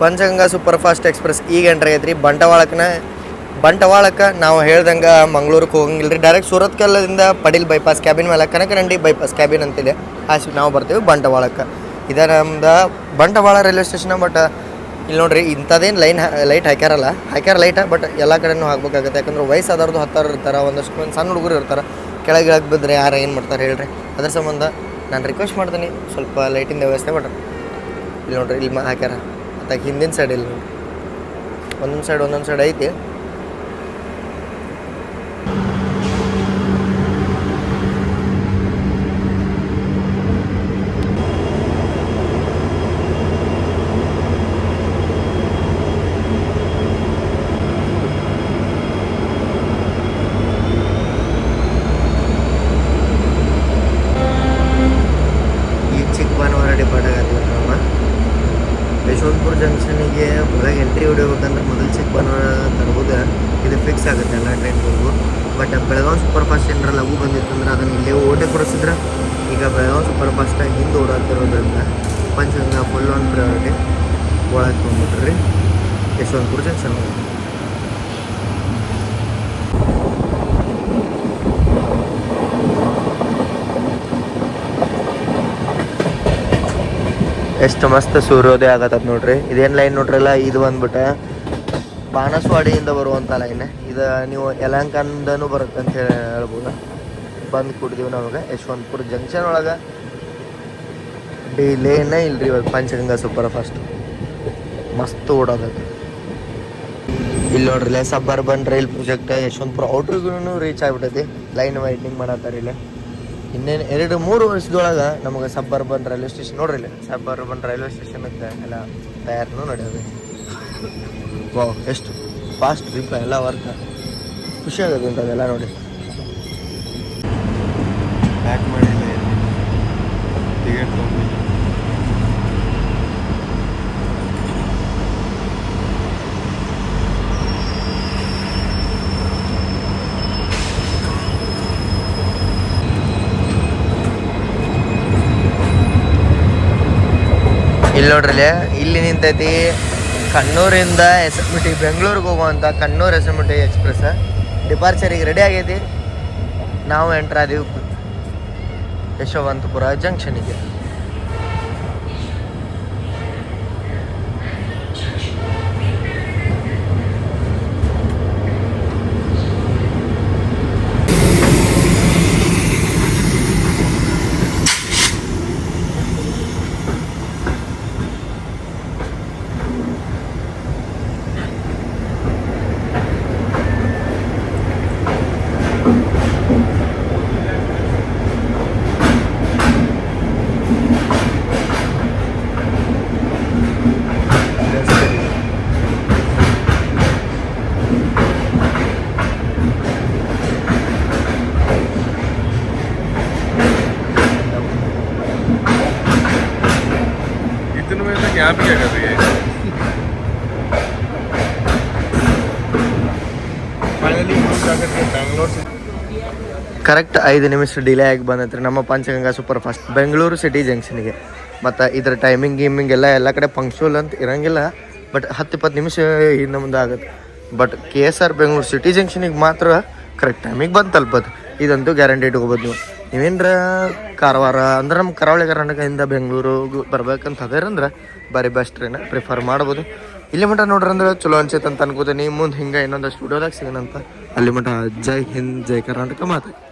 Panchaganga super fast express ಈಗ ಎಂಟ್ರ್ ಐತ್ರಿ ಬಂಟವಾಳಕ್ಕನ, ಬಂಟವಾಳಕ್ಕೆ ನಾವು ಹೇಳ್ದಂಗೆ ಮಂಗಳೂರಿಗೆ ಹೋಗಂಗಿಲ್ಲ ರೀ ಡೈರೆಕ್ಟ್ ಸೂರತ್ಕಲ್ಲದಿಂದ ಪಡಿಲ್ ಬೈಪಾಸ್ ಕ್ಯಾಬಿನ್ ಮೇಲೆ ಕನಕರಂಡಿ ಬೈಪಾಸ್ ಕ್ಯಾಬಿನ್ ಅಂತಿದೆ. ಆಸಿ ನಾವು ಬರ್ತೀವಿ ಬಂಟವಾಳಕ್ಕೆ. ಇದ ನಮ್ದು ಬಂಟವಾಳ ರೈಲ್ವೆ ಸ್ಟೇಷನ್ ಬಟ್ ಇಲ್ಲಿ ನೋಡ್ರಿ ಇಂಥದ್ದೇನು ಲೈನ್ ಲೈಟ್ ಹಾಕ್ಯಾರಲ್ಲ, ಹಾಕ್ಯಾರ ಲೈಟ ಬಟ್ ಎಲ್ಲ ಕಡೆನೂ ಹಾಕ್ಬೇಕಾಗತ್ತೆ. ಯಾಕಂದ್ರೆ ವಯಸ್ಸಾದವ್ರದ್ದು ಹತ್ತಾರು ಇರ್ತಾರೆ, ಒಂದಷ್ಟು ಒಂದು ಸಣ್ಣ ಹುಡುಗರು ಇರ್ತಾರೆ. ಕೆಳಗೆ ಇಳಕ್ಕೆ ಬಿದ್ದರೆ ಯಾರು ಏನು ಮಾಡ್ತಾರೆ ಹೇಳ್ರಿ. ಅದ್ರ ಸಂಬಂಧ ನಾನು ರಿಕ್ವೆಸ್ಟ್ ಮಾಡ್ತೀನಿ. ಸ್ವಲ್ಪ ಲೈಟಿಂದ ವ್ಯವಸ್ಥೆ ಮಾಡ್ರಿ ಇಲ್ಲಿ ನೋಡ್ರಿ, ಇಲ್ಲಿ ಮಾ ಹಾಕ್ಯಾರ. ಮತ್ತು ಹಿಂದಿನ ಸೈಡ್ ಇಲ್ಲಿ ನೋಡ್ರಿ. ಒಂದೊಂದು ಸೈಡ್ ಒಂದೊಂದು ಸೈಡ್ ಐತಿ ಈಗ ಚಿಕ್ಕಬಾನವರ ಡಿಪಾರ್ಟ್ ಆಗತ್ತೀವಿ ನಾವು ಯಶವಂತಪುರ ಜಂಕ್ಷನಿಗೆ ಹೊರಗೆ ಎಂಟ್ರಿ ಹೊಡಿಬೇಕಂದ್ರೆ ಮೊದಲು ಚಿಕ್ಕಬಾನವರ ತರ್ಬೋದು ಇದು ಫಿಕ್ಸ್ ಆಗುತ್ತೆ ಎಲ್ಲ ಟ್ರೈನ್ಗಳಿಗೂ ಬಟ್ ಬೆಳಗಾವಿ ಸೂಪರ್ ಫಾಸ್ಟ್ ಏನಾರ ಲಘು ಬಂದಿತ್ತಂದ್ರೆ ಅದನ್ನು ಇಲ್ಲೇ ಓಟೆ ಕೊಡಿಸಿದ್ರೆ? ಈಗ ಬೆಳಗಾವಿ ಸೂಪರ್ ಫಾಸ್ಟಾಗಿ ಹಿಂದೆ ಓಡಾಡ್ತಿರೋದ್ರಿಂದ ಪಂಚಗಂಗಾ ಫುಲ್ ಆನ್ ಪ್ರಯಾರಿಟಿ ಒಳಗೆ ತೊಗೊಂಡ್ಬಿಟ್ರಿ ಯಶವಂತಪುರ ಜಂಕ್ಷನ್ ಒಳಗೆ ಎಷ್ಟು ಮಸ್ತ್ ಸೂರ್ಯೋದಯ ಆಗತ್ತದ ನೋಡ್ರಿ. ಇದೇನು ಲೈನ್ ನೋಡ್ರಲ್ಲ, ಇದು ಬಂದ್ಬಿಟ್ಟು ಬಾಣಸ್ವಾಡಿಯಿಂದ ಬರುವಂಥ ಲೈನ್ ಇದು ನೀವು ಯಲಹಂಕಂದನೂ ಬರುತ್ತೆ ಅಂತ ಹೇಳಿ ಹೇಳ್ಬೋದು. ಬಂದು ಕುಡಿದೀವಿ ನಮಗೆ ಯಶವಂತಪುರ ಜಂಕ್ಷನ್ ಒಳಗೆ. ಡಿಲೇನೇ ಇಲ್ರಿ ಇವಾಗ ಪಂಚಗಂಗಾ ಸೂಪರ್ ಫಾಸ್ಟ್ ಮಸ್ತ್ ಓಡೋದಕ್ಕೆ ಇಲ್ಲಿ ನೋಡ್ರಿ suburban rail project Yeshwanthpur ಔಟ್ರಿಗೂ ರೀಚ್ ಆಗ್ಬಿಟ್ಟೈತಿ ಲೈನ್ ವೈಟ್ನಿಂಗ್ ಮಾಡತ್ತಾರ ಇಲ್ಲಿ. ಇನ್ನೇನು ಎರಡು, ಮೂರು ವರ್ಷದೊಳಗೆ ನಮಗೆ ಸಬ್ ಅರ್ಬನ್ ರೈಲ್ವೆ ಸ್ಟೇಷನ್ ನೋಡ್ರಿ ಸಬ್ ಅರ್ಬನ್ ರೈಲ್ವೆ ಸ್ಟೇಷನ್ ಎಲ್ಲ ತಯಾರನೂ ನಡೆಯೋದು ವಾವ್ ಎಷ್ಟು ಫಾಸ್ಟ್ ಟ್ರಿಪ್ ಎಲ್ಲ ವರ್ಕ್ ಖುಷಿ ಆಗೋದು ಅದೆಲ್ಲ ನೋಡಿ. ಪ್ಯಾಕ್ ಮಾಡಿಲ್ಲ ಟಿಕೆಟ್ ತೊಗೊಂಡು ಇಲ್ಲಿ ನೋಡ್ರಿ ಇಲ್ಲಿ ಇಲ್ಲಿ ನಿಂತೈತಿ ಕಣ್ಣೂರಿಂದ ಎಸ್ ಎಂ ಟಿ ಬೆಂಗಳೂರಿಗೆ ಹೋಗುವಂಥ Kannur S M T express ಡಿಪಾರ್ಚರಿಗೆ ready ಆಗೈತಿ. ನಾವು ಎಂಟ್ರ್ ಆದೀವಿ ಯಶವಂತಪುರ ಜಂಕ್ಷನಿಗೆ यहाँ पे क्या कर रही है फाइनली हम जाकर के बैंगलोर से ಕರೆಕ್ಟ್ ಐದು ನಿಮಿಷ ಡಿಲೇ ಆಗಿ ಬಂದೈತ್ರಿ ನಮ್ಮ Panchaganga super fast Bengaluru city ಜಂಕ್ಷನ್ಗೆ ಮತ್ತು ಇದ್ರ ಟೈಮಿಂಗ್ ಗೀಮಿಂಗ್ ಎಲ್ಲ ಎಲ್ಲ ಕಡೆ ಪಂಕ್ಚುವಲ್ ಅಂತ ಇರಂಗಿಲ್ಲ ಬಟ್ ಹತ್ತು ಇಪ್ಪತ್ತು ನಿಮಿಷ ಹಿಂದೆ ಮುಂದೆ ಆಗುತ್ತೆ but K S R Bengaluru city ಜಂಕ್ಷನಿಗೆ ಮಾತ್ರ ಕರೆಕ್ಟ್ ಟೈಮಿಗೆ ಬಂದು ತಲುಪೋದು ಇದಂತೂ ಗ್ಯಾರಂಟಿ ಇಟ್ಕೋಬೋದು ನೀವು. ನೀವೇನ್ರ ಕಾರವಾರ, ಅಂದ್ರೆ ನಮ್ಮ ಕರಾವಳಿ ಕರ್ನಾಟಕದಿಂದ ಬೆಂಗಳೂರು ಬರ್ಬೇಕಂತ ಅದೇರಂದ್ರೆ ಬರೀ ಬಸ್ ಟ್ರೈನ್ ಪ್ರಿಫರ್ ಮಾಡ್ಬೋದು. ಇಲ್ಲಿ ಮಟ್ಟ ನೋಡ್ರಿ ಅಂದ್ರೆ ಚಲೋ ಅನ್ಸೈತೆ ಅಂತ ಅನ್ಕೋತೀನಿ. ಮುಂದೆ ಹಿಂಗೆ ಇನ್ನೊಂದಷ್ಟು ಸ್ಟುಡಿಯೋದಾಗ ಸಿಗೋಣಂತ. ಅಲ್ಲಿ ಮಟ್ಟ ಜೈ ಹಿಂದ್, ಜೈ ಕರ್ನಾಟಕ ಮಾತು.